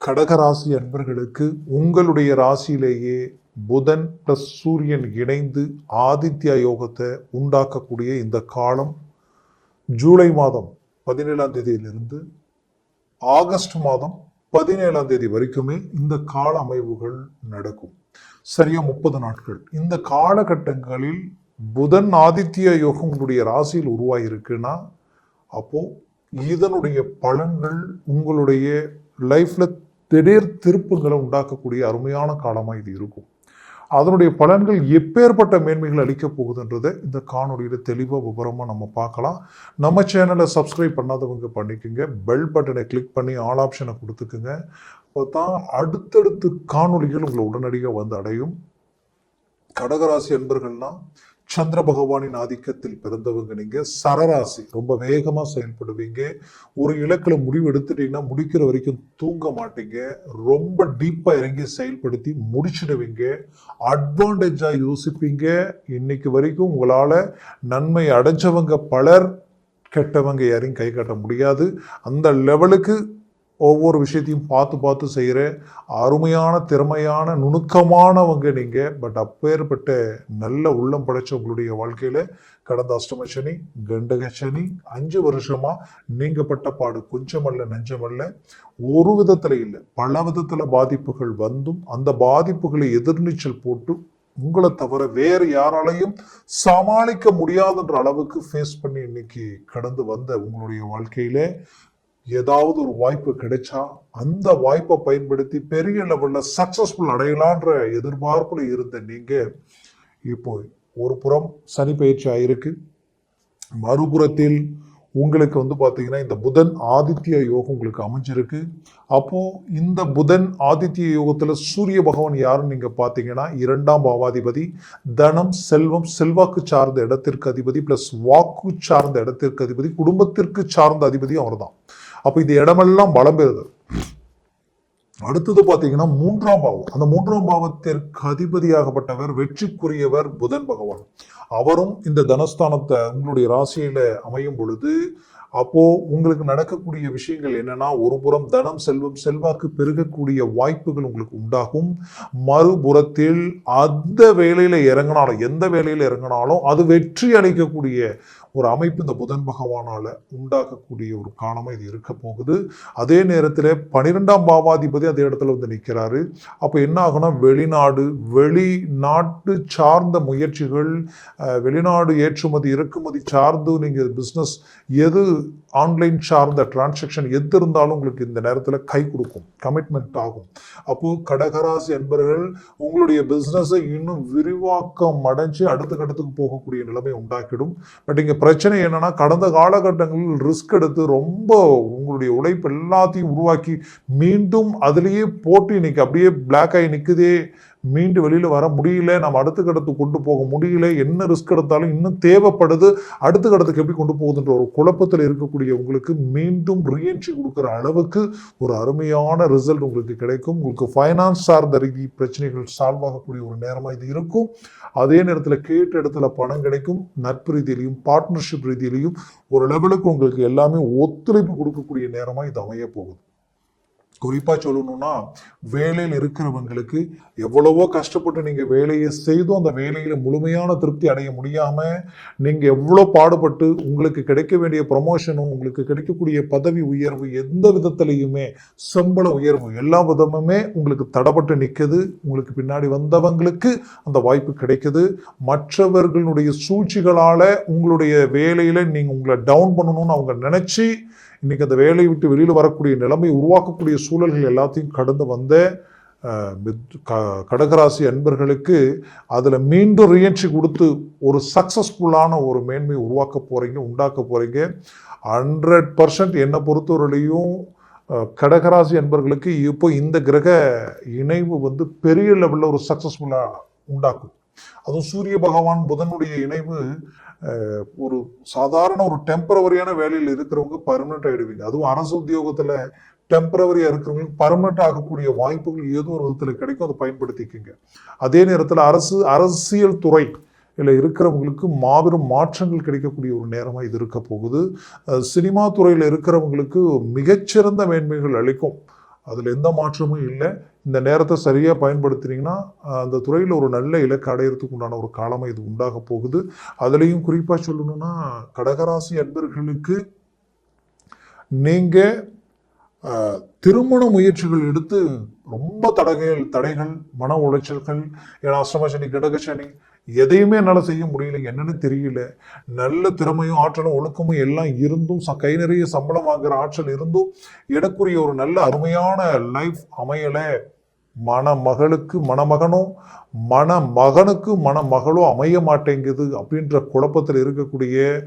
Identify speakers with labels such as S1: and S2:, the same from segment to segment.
S1: கடகராசி அன்பர்களுக்கு உங்களுடைய ராசியிலேயே புதன் பிளஸ் சூரியன் இணைந்து ஆதித்யா யோகத்தை உண்டாக்கக்கூடிய இந்த காலம் ஜூலை மாதம் பதினேழாம் தேதியிலிருந்து ஆகஸ்ட் மாதம் பதினேழாம் தேதி வரைக்குமே இந்த கால அமைவுகள் நடக்கும். சரியா முப்பது நாட்கள். இந்த காலகட்டங்களில் புதன் ஆதித்ய யோகம் உங்களுடைய ராசியில் உருவாயிருக்குன்னா அப்போ இதனுடைய பலன்கள் உங்களுடைய லைஃப்ல திடீர் திருப்பங்களை உண்டாக்கக்கூடிய அருமையான காலமாக இது இருக்கும். அதனுடைய பலன்கள் எப்பேற்பட்ட மேன்மைகள் அளிக்கப் போகுதுன்றதை இந்த காணொலியில் தெளிவாக விவரமாக நம்ம பார்க்கலாம். நம்ம சேனலை சப்ஸ்கிரைப் பண்ணாதவங்க பண்ணிக்கோங்க. பெல் பட்டனை கிளிக் பண்ணி ஆல் ஆப்ஷனை கொடுத்துக்குங்க. அப்போ தான் அடுத்தடுத்து காணொலிகள் உங்களை உடனடியாக வந்து அடையும். கடகராசி என்பர்கள்னால் சந்திர பகவானின் ஆதிக்கத்தில் பிறந்தவங்க நீங்க. சரராசி ரொம்ப வேகமா செயல்படுவீங்க. ஒரு இலக்குல முடிவு எடுத்துட்டீங்கன்னா முடிக்கிற வரைக்கும் தூங்க மாட்டீங்க. ரொம்ப டீப்பா இறங்கி செயல்படுத்தி முடிச்சிடுவீங்க. அட்வான்டேஜா யோசிப்பீங்க. இன்னைக்கு வரைக்கும் உங்களால நன்மை அடைஞ்சவங்க பலர் கெட்டவங்க யாரையும் கை காட்ட முடியாது. அந்த லெவலுக்கு ஒவ்வொரு விஷயத்தையும் பார்த்து பார்த்து செய்கிற அருமையான திறமையான நுணுக்கமானவங்க நீங்கள் பட் அப்பேற்பட்ட நல்ல உள்ளம் படைச்ச உங்களுடைய வாழ்க்கையில் கடந்த அஷ்டம சனி கண்டக சனி அஞ்சு வருஷமா நீங்கப்பட்ட பாடு கொஞ்சமல்ல நஞ்சமல்ல. ஒரு விதத்தில் இல்லை பல விதத்தில் பாதிப்புகள் வந்தும் அந்த பாதிப்புகளை எதிர்நீச்சல் போட்டு உங்களை தவிர வேறு யாராலையும் சமாளிக்க முடியாதுன்ற அளவுக்கு ஃபேஸ் பண்ணி இன்னைக்கு கடந்து வந்த உங்களுடைய வாழ்க்கையில ஏதாவது ஒரு வாய்ப்பு கிடைச்சா அந்த வாய்ப்பை பயன்படுத்தி பெரிய லெவலில் சக்சஸ்ஃபுல் அடையலான்ற எதிர்பார்ப்பில் இருந்த நீங்கள் இப்போ ஒரு புறம் சனி பயிற்சி ஆயிருக்கு. மறுபுறத்தில் உங்களுக்கு வந்து பார்த்தீங்கன்னா இந்த புதன் ஆதித்ய யோகம் உங்களுக்கு அமைஞ்சிருக்கு. அப்போது இந்த புதன் ஆதித்ய யோகத்தில் சூரிய பகவான் யாருன்னு நீங்கள் பார்த்தீங்கன்னா இரண்டாம் பாவாதிபதி தனம் செல்வம் செல்வாக்கு சார்ந்த இடத்திற்கு அதிபதி ப்ளஸ் வாக்கு சார்ந்த இடத்திற்கு அதிபதி குடும்பத்திற்கு சார்ந்த அதிபதி அவர் தான் அப்போ இந்த இடமெல்லாம் பலம் பெறுது அடுத்தது பார்த்தீங்கன்னா மூன்றாம் பாவம். அந்த மூன்றாம் பாவத்திற்கு அதிபதியாகப்பட்டவர் வெற்றிக்குரியவர் புதன் பகவான். அவரும் இந்த தனஸ்தானத்தை உங்களுடைய ராசியில அமையும் பொழுது அப்போ உங்களுக்கு நடக்கக்கூடிய விஷயங்கள் என்னன்னா ஒரு புறம் தனம் செல்வம் செல்வாக்கு பெருகக்கூடிய வாய்ப்புகள் உங்களுக்கு உண்டாகும். மறுபுறத்தில் அந்த வேலையில இறங்கினாலும் எந்த வேலையில இறங்கினாலும் அது வெற்றி அளிக்கக்கூடிய ஒரு அமைப்பு இந்த புதன் பகவானால உண்டாக்கக்கூடிய ஒரு காலமா இது இருக்க போகுது. அதே நேரத்தில் பனிரெண்டாம் பாவாதிபதி அதே இடத்துல வந்து நிற்கிறாரு அப்போ என்ன ஆகும்னா வெளிநாடு வெளிநாட்டு சார்ந்த முயற்சிகள் வெளிநாடு ஏற்றுமதி இறக்குமதி சார்ந்து நீங்கள் பிஸ்னஸ் எது ஆன்லைன் சார்ந்த டிரான்சாக்ஷன் எது இருந்தாலும் உங்களுக்கு இந்த நேரத்தில் கை கொடுக்கும். கமிட்மெண்ட் ஆகும். அப்போது கடகராசி என்பவர்கள் உங்களுடைய பிஸ்னஸை இன்னும் விரிவாக்கம் அடைஞ்சு அடுத்த கட்டத்துக்கு போகக்கூடிய நிலைமை உண்டாக்கிடும். பட் இங்கே பிரச்சனை என்னென்னா கடந்த காலகட்டங்களில் ரிஸ்க் எடுத்து ரொம்ப உங்களுடைய உழைப்பு எல்லாத்தையும் உருவாக்கி மீண்டும் அதுலேயே போட்டு இன்னைக்கு அப்படியே பிளாக் ஆகி நிற்குதே மீண்டு வெளியில் வர முடியல நம்ம அடுத்த கடத்துக்கு கொண்டு போக முடியல என்ன ரிஸ்க் எடுத்தாலும் இன்னும் தேவைப்படுது அடுத்த கடத்துக்கு எப்படி கொண்டு போகுதுன்ற ஒரு குழப்பத்தில் இருக்கக்கூடிய உங்களுக்கு மீண்டும் ரீஎன்ட்ரி கொடுக்குற அளவுக்கு ஒரு அருமையான ரிசல்ட் உங்களுக்கு கிடைக்கும். உங்களுக்கு ஃபைனான்ஸ் சார்ந்த ரீதி பிரச்சனைகள் சால்வ் ஆகக்கூடிய ஒரு நேரமாக இது இருக்கும். அதே நேரத்தில் கேட்ட இடத்துல பணம் கிடைக்கும். நட்பு ரீதியிலையும் பார்ட்னர்ஷிப் ரீதியிலையும் ஒரு லெவலுக்கு உங்களுக்கு எல்லாமே ஒத்துழைப்பு கொடுக்கக்கூடிய நேரமாக இது அமைய போகுது. குறிப்பாக சொல்லணும்னா வேலையில் இருக்கிறவங்களுக்கு எவ்வளவோ கஷ்டப்பட்டு நீங்கள் வேலையை செய்தும் அந்த வேலையில் முழுமையான திருப்தி அடைய முடியாமல் நீங்கள் எவ்வளோ பாடுபட்டு உங்களுக்கு கிடைக்க வேண்டிய ப்ரமோஷனும் உங்களுக்கு கிடைக்கக்கூடிய பதவி உயர்வு எந்த விதத்திலையுமே சம்பள உயர்வு எல்லா விதமுமே உங்களுக்கு தடப்பட்டு நிற்குது உங்களுக்கு பின்னாடி வந்தவங்களுக்கு அந்த வாய்ப்பு கிடைக்குது. மற்றவர்களுடைய சூழ்ச்சிகளால் உங்களுடைய வேலையில் நீங்கள் உங்களை டவுன் பண்ணணும்னு அவங்க நினச்சி இன்றைக்கி அந்த வேலையை விட்டு வெளியில் வரக்கூடிய நிலைமை உருவாக்கக்கூடிய சூழல்கள் எல்லாத்தையும் கடந்து வந்த மித்- க- கடகராசி அன்பர்களுக்கு அதில் மீண்டும் ரீஎன்ட்ரி கொடுத்து ஒரு சக்ஸஸ்ஃபுல்லான ஒரு மேன்மை உருவாக்க போகிறீங்க உண்டாக்க போகிறீங்க ஹண்ட்ரட் பர்சன்ட் என்னை பொறுத்தவரையிலையும் கடகராசி அன்பர்களுக்கு இப்போ இந்த கிரக இணைவு வந்து பெரிய லெவலில் ஒரு சக்ஸஸ்ஃபுல்லாக உண்டாக்கும். அதுவும் சூரிய பகவான் புதனுடைய இணைவு ஒரு சாதாரண ஒரு டெம்பரவரியான வேலையில் இருக்கிறவங்க பர்மனெண்ட் ஆகிடுவீங்க அதுவும் அரசு உத்தியோகத்தில் டெம்பரவரியாக இருக்கிறவங்களுக்கு பர்மனெண்ட் ஆகக்கூடிய வாய்ப்புகள் ஏதோ ஒரு விதத்தில் கிடைக்கும் அதை பயன்படுத்திக்கோங்க. அதே நேரத்தில் அரசு அரசியல் துறை இல்லை இருக்கிறவங்களுக்கு மாபெரும் மாற்றங்கள் கிடைக்கக்கூடிய ஒரு நேரமாக இது இருக்க போகுது. சினிமா துறையில் இருக்கிறவங்களுக்கு மிகச்சிறந்த மேன்மைகள் அளிக்கும் அதில் எந்த மாற்றமும் இல்லை. இந்த நேரத்தை சரியாக பயன்படுத்துனீங்கன்னா அந்த துறையில் ஒரு நல்ல இலக்கு அடையிறதுக்கு உண்டான ஒரு காலமாக இது உண்டாக போகுது. அதுலேயும் குறிப்பாக சொல்லணும்னா கடகராசி அன்பர்களுக்கு நீங்கள் திருமண முயற்சிகள் எடுத்து ரொம்ப தடகைகள் தடைகள் மன உளைச்சல்கள் ஏன்னா அஷ்டமசனி கடகசனி எதையுமே என்னால் செய்ய முடியல. என்னன்னு தெரியல. நல்ல திறமையும் ஆற்றலும் ஒழுக்கமும் எல்லாம் இருந்தும் ச- கை நிறைய சம்பளம் வாங்குற ஆற்றல் இருந்தும் எனக்குரிய ஒரு நல்ல அருமையான லைஃப் அமையலை. மணமகளுக்கு மணமகனோ மணமகனுக்கு மணமகளோ அமைய மாட்டேங்குது அப்படின்ற குழப்பத்தில் இருக்கக்கூடிய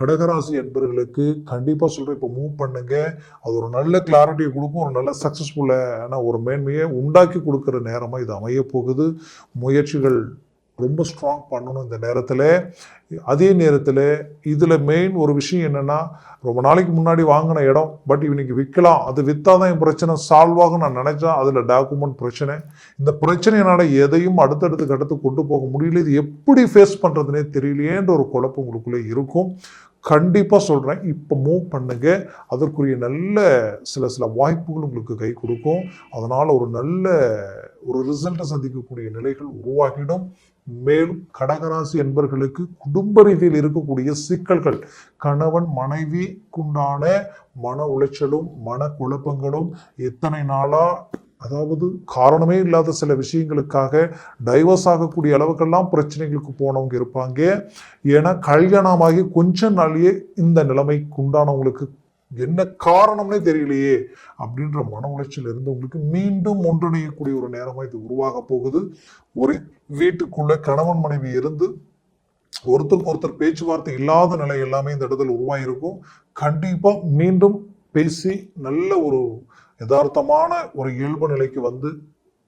S1: கடகராசி என்பவர்களுக்கு கண்டிப்பாக சொல்கிறேன் இப்போ மூவ் பண்ணுங்க. அது ஒரு நல்ல கிளாரிட்டியை கொடுக்கும். ஒரு நல்ல சக்ஸஸ்ஃபுல்லான ஒரு மேன்மையை உண்டாக்கி கொடுக்குற நேரமாக இது அமைய போகுது. முயற்சிகள் ரொம்ப ஸ்ட்ராங் பண்ணணும் இந்த நேரத்தில். அதே நேரத்தில் இதில் மெயின் ஒரு விஷயம் என்னென்னா ரொம்ப நாளைக்கு முன்னாடி வாங்கின இடம் பட் இவனுக்கு விற்கலாம். அது விற்றாதான் என் பிரச்சனை. சால்வ் ஆகும் நான் நினச்சா அதில் டாக்குமெண்ட் பிரச்சனை. இந்த பிரச்சனையினால் எதையும் அடுத்தடுத்த கட்டத்துக்கு கொண்டு போக முடியல. இது எப்படி ஃபேஸ் பண்ணுறதுனே தெரியலையேன்ற ஒரு குழப்பம் உங்களுக்குள்ளே இருக்கும். கண்டிப்பாக சொல்கிறேன் இப்போ மூவ் பண்ணுங்க. அதற்குரிய நல்ல சில சில வாய்ப்புகள் உங்களுக்கு கை கொடுக்கும். அதனால் ஒரு நல்ல ஒரு ரிசல்ட்டை சந்திக்கக்கூடிய நிலைகள் உருவாகிடும். மேலும் கடகராசி என்பர்களுக்கு குடும்ப ரீதியில் இருக்கக்கூடிய சிக்கல்கள் கணவன் மனைவிக்குண்டான மன உளைச்சலும் மன குழப்பங்களும் எத்தனை நாளா அதாவது காரணமே இல்லாத சில விஷயங்களுக்காக டைவர்ஸ் ஆகக்கூடிய அளவுக்கெல்லாம் பிரச்சனைகளுக்கு போனவங்க இருப்பாங்க. ஏன்னா கல்யாணமாகி கொஞ்ச நாளையே இந்த நிலைமைக்கு உண்டானவங்களுக்கு என்ன காரணம்னே தெரியலையே அப்படின்ற மன உளைச்சல் இருந்தவங்களுக்கு மீண்டும் ஒன்றிணையக்கூடிய ஒரு நேரமாக இது உருவாக போகுது. ஒரு வீட்டுக்குள்ள கணவன் மனைவி இருந்து ஒருத்தருக்கு ஒருத்தர் பேச்சுவார்த்தை இல்லாத நிலை எல்லாமே இந்த இடத்துல உருவாகிருக்கும் கண்டிப்பாக மீண்டும் பேசி நல்ல ஒரு யதார்த்தமான ஒரு இயல்பு நிலைக்கு வந்து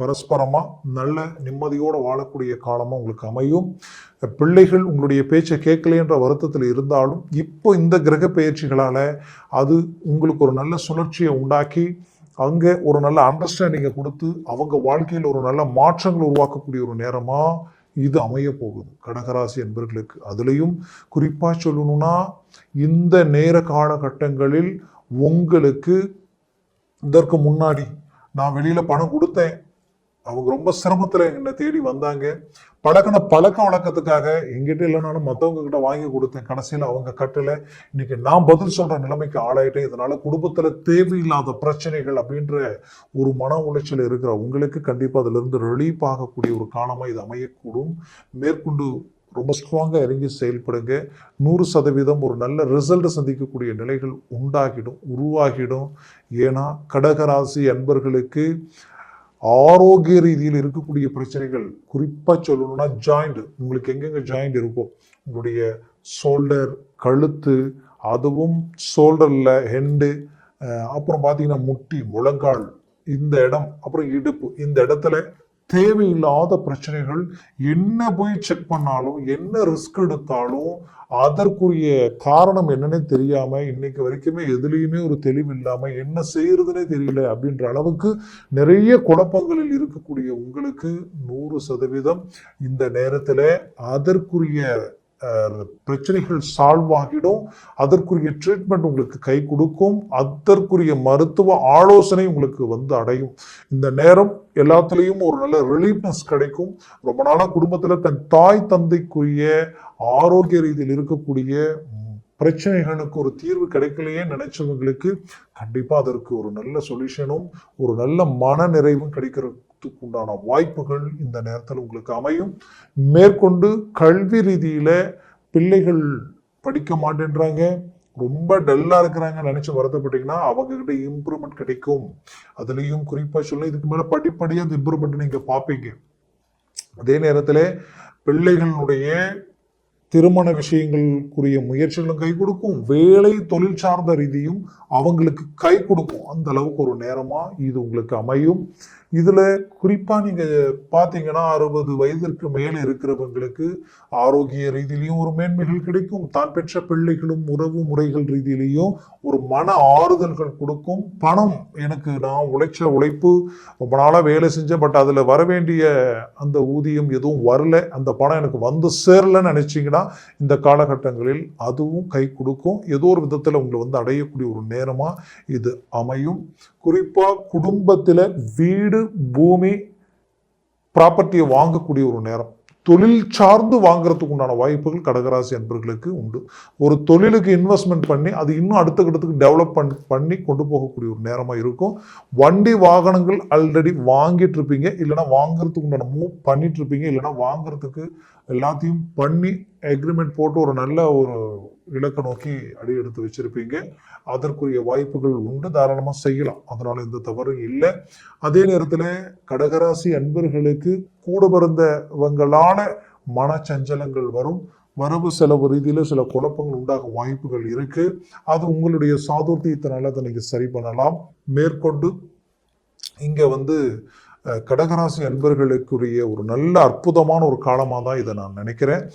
S1: பரஸ்பரமாக நல்ல நிம்மதியோடு வாழக்கூடிய காலமாக உங்களுக்கு அமையும். பிள்ளைகள் உங்களுடைய பேச்சை கேட்கலைன்ற வருத்தத்தில் இருந்தாலும் இப்போ இந்த கிரக பயிற்சிகளால் அது உங்களுக்கு ஒரு நல்ல சுழற்சியை உண்டாக்கி அங்கே ஒரு நல்ல அண்டர்ஸ்டாண்டிங்கை கொடுத்து அவங்க வாழ்க்கையில் ஒரு நல்ல மாற்றங்கள் உருவாக்கக்கூடிய ஒரு நேரமாக இது அமைய போகுது. கடகராசி என்பர்களுக்கு அதுலேயும் குறிப்பாக சொல்லணும்னா இந்த நேர காலகட்டங்களில் உங்களுக்கு இதற்கு முன்னாடி நான் வெளியில் பணம் கொடுத்தேன் அவங்க ரொம்ப சிரமத்தில் என்னை தேடி வந்தாங்க. பழக்கின பழக்க வழக்கத்துக்காக எங்கிட்ட இல்லைனாலும் மற்றவங்க கிட்ட வாங்கி கொடுத்தேன். கடைசியில் அவங்க கட்டல. இன்னைக்கு நான் பதில் சொல்கிற நிலைமைக்கு ஆளாயிட்டேன். இதனால குடும்பத்தில் தேவையில்லாத பிரச்சனைகள் அப்படின்ற ஒரு மன உளைச்சல் இருக்கிற உங்களுக்கு கண்டிப்பாக அதிலிருந்து ரிலீஃப் ஆகக்கூடிய ஒரு காலமாக இது அமையக்கூடும். மேற்கொண்டு ரொம்ப ஸ்ட்ராங்காக இறங்கி செயல்படுங்க. நூறு சதவீதம் ஒரு நல்ல ரிசல்ட் சந்திக்கக்கூடிய நிலைகள் உண்டாகிடும் உருவாகிடும். ஏன்னா கடகராசி அன்பர்களுக்கு ஆரோக்கிய ரீதியில் இருக்கக்கூடிய பிரச்சனைகள் குறிப்பாக சொல்லணும்னா ஜாயிண்ட் உங்களுக்கு எங்கெங்க ஜாயிண்ட் இருக்கும் உங்களுடைய ஷோல்டர் கழுத்து அதுவும் ஷோல்டரில் ஹெண்டு அப்புறம் பார்த்தீங்கன்னா முட்டி முழங்கால் இந்த இடம் அப்புறம் இடுப்பு இந்த இடத்துல தேவையில்லாத பிரச்சனைகள் என்ன போய் செக் பண்ணாலும் என்ன ரிஸ்க் எடுத்தாலும் அதற்குரிய காரணம் என்னன்னே தெரியாம இன்னைக்கு வரைக்குமே எதுலேயுமே ஒரு தெளிவு இல்லாம என்ன செய்யறதுனே தெரியல அப்படின்ற அளவுக்கு நிறைய குழப்பங்களில் இருக்கக்கூடிய உங்களுக்கு நூறு சதவீதம் இந்த நேரத்துல அதற்குரிய பிரச்சனைகள் சால்வ் ஆகிடும். அதற்குரிய ட்ரீட்மெண்ட் உங்களுக்கு கை கொடுக்கும். அதற்குரிய மருத்துவ ஆலோசனை உங்களுக்கு வந்து அடையும். இந்த நேரம் எல்லாத்துலேயும் ஒரு நல்ல ரிலீஃப்னஸ் கிடைக்கும். ரொம்ப நாளாக குடும்பத்தில் தன் தாய் தந்தைக்குரிய ஆரோக்கிய ரீதியில் இருக்கக்கூடிய பிரச்சனைகளுக்கு ஒரு தீர்வு கிடைக்கலையே நினைச்சவங்களுக்கு கண்டிப்பாக அதற்கு ஒரு நல்ல சொல்யூஷனும் ஒரு நல்ல மன நிறைவும் கிடைக்கிறதுக்கு உண்டான வாய்ப்புகள் இந்த நேரத்தில் உங்களுக்கு அமையும். மேற்கொண்டு கல்வி ரீதியில் பிள்ளைகள் படிக்க மாட்டேன்றாங்க. ரொம்ப டல்லாக இருக்கிறாங்கன்னு நினச்சி வருத்தப்பட்டீங்கன்னா அவங்கக்கிட்ட இம்ப்ரூவ்மெண்ட் கிடைக்கும். அதுலேயும் குறிப்பாக சொல்ல இதுக்கு மேலே படிப்படியாக அந்த இம்ப்ரூவ்மெண்ட் நீங்கள் பார்ப்பீங்க. அதே நேரத்தில் பிள்ளைகளுடைய திருமண விஷயங்களுக்குரிய முயற்சிகளும் கை கொடுக்கும். வேலை தொழில் சார்ந்த ரீதியும் அவங்களுக்கு கை கொடுக்கும். அந்த அளவுக்கு ஒரு நேரமா இது உங்களுக்கு அமையும். இதுல குறிப்பா நீங்க பாத்தீங்கன்னா அறுபது வயதிற்கு மேல இருக்கிறவங்களுக்கு ஆரோக்கிய ரீதியிலையும் ஒரு மேன்மைகள் கிடைக்கும். தான் பெற்ற பிள்ளைகளும் உறவு முறைகள் ரீதியிலையும் ஒரு மன ஆறுதல்கள் கொடுக்கும். பணம் எனக்கு நான் உழைச்ச உழைப்பு ரொம்ப நாளா வேலை செஞ்சேன் பட் அதுல வர வேண்டிய அந்த ஊதியம் எதுவும் வரல. அந்த பணம் எனக்கு வந்து சேரலன்னு நினைச்சீங்கன்னா அப்படின்னா இந்த காலகட்டங்களில் அதுவும் கை கொடுக்கும். ஏதோ ஒரு விதத்தில் உங்களை வந்து அடையக்கூடிய ஒரு நேரமாக இது அமையும். குறிப்பாக குடும்பத்தில் வீடு பூமி ப்ராப்பர்ட்டியை வாங்கக்கூடிய ஒரு நேரம். தொழில் சார்ந்து வாங்குறதுக்கு உண்டான வாய்ப்புகள் கடகராசி அன்பர்களுக்கு உண்டு. ஒரு தொழிலுக்கு இன்வெஸ்ட்மெண்ட் பண்ணி அது இன்னும் அடுத்த கட்டத்துக்கு டெவலப் பண்ணி பண்ணி கொண்டு போகக்கூடிய ஒரு நேரமாக இருக்கும். வண்டி வாகனங்கள் ஆல்ரெடி வாங்கிட்டு இருப்பீங்க. இல்லைன்னா வாங்குறதுக்கு உண்டான மூவ் பண்ணிட்டு இருப்பீங்க. இல்லைன்னா வாங்குறதுக்கு எல்லாத்தையும் பண்ணி அக்ரிமெண்ட் போட்டு ஒரு நல்ல ஒரு இலக்கை நோக்கி அடி எடுத்து வச்சிருப்பீங்க. அதற்குரிய வாய்ப்புகள் உண்டு. தாராளமாக செய்யலாம். அதனால் எந்த தவறும் இல்லை. அதே நேரத்தில் கடகராசி அன்பர்களுக்கு கூட பிறந்தவங்களான மனச்சஞ்சலங்கள் வரும். வரவு செலவு ரீதியில் சில குழப்பங்கள் உண்டாக வாய்ப்புகள் இருக்குது அது உங்களுடைய சாதுர்த்தியத்தினால அதை நீங்கள் சரி பண்ணலாம். மேற்கொண்டு இங்கே வந்து கடகராசி அன்பர்களுக்குரிய ஒரு நல்ல அற்புதமான ஒரு காலமாக தான் இதை நான் நினைக்கிறேன்.